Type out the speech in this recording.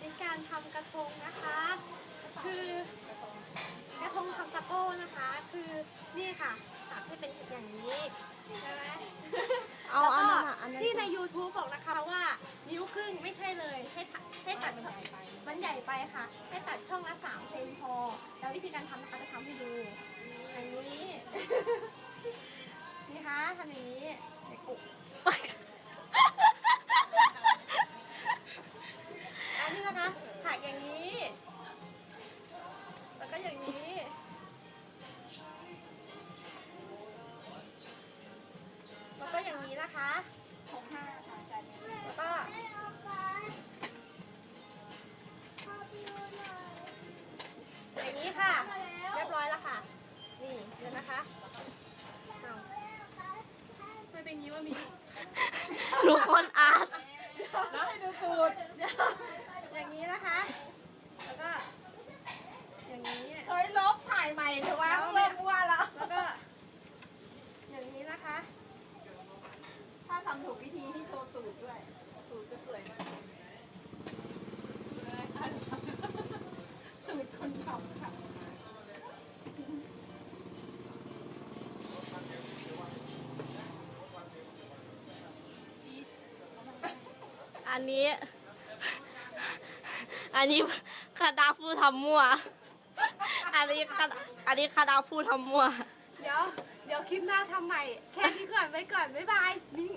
ธิตการทำกระทงนะคะ คือกระทงทำตะโก้นะคะ คือนี่ค่ะตัดให้เป็นอย่างนี้ใช่ไหมเอาอันนั้นแล้วก็อะอันนั้น ที่ใน YouTube บอกนะคะว่านิ้วครึ่งไม่ใช่เลย ให้ตัดให้ตัดมันใหญ่ไปมันใหญ่ไปค่ะ ให้ตัดช่องละ3เซนพอ แล้ววิธีการทำนะคะจะทำให้ดูอย่างนี้ นี่คะทำอย่างนี้เด็กอุกอันนี้นะคะถัก อย่างนี้ แล้วก็อย่างนี้ แล้วก็อย่างนี้นะคะของห้าค่ะอาจารย์แล้วก็อย่างนี้ค่ะ เรียบร้อยแล้วค่ะ นี่เดี๋ยวนะคะเอาไม่เป็นอย่างนี้ว่ามีทุกคนอาร์ต แล้วให้ดูตูดอย่างนี้นะคะ แล้วก็ อย่างนี้ เฮ้ยลบถ่ายใหม่ เถอะวะเริ่มว่าแล้วแล้วก็ อย่างนี้นะคะ ถ้าทำถูกวิธีพี่โชว์สูตรด้วย สูตรจะสวยมากสูตรคนทำค่ะอันนี้ อันนี้คาดาฟูทำมั่ว อันนี้คาอันนี้คาดาพูดทำมั่ว เดี๋ยว เดี๋ยวคลิปหน้าทำใหม่ แค่นี้ก่อนไว้ก่อน บ๊ายบายมิ้ง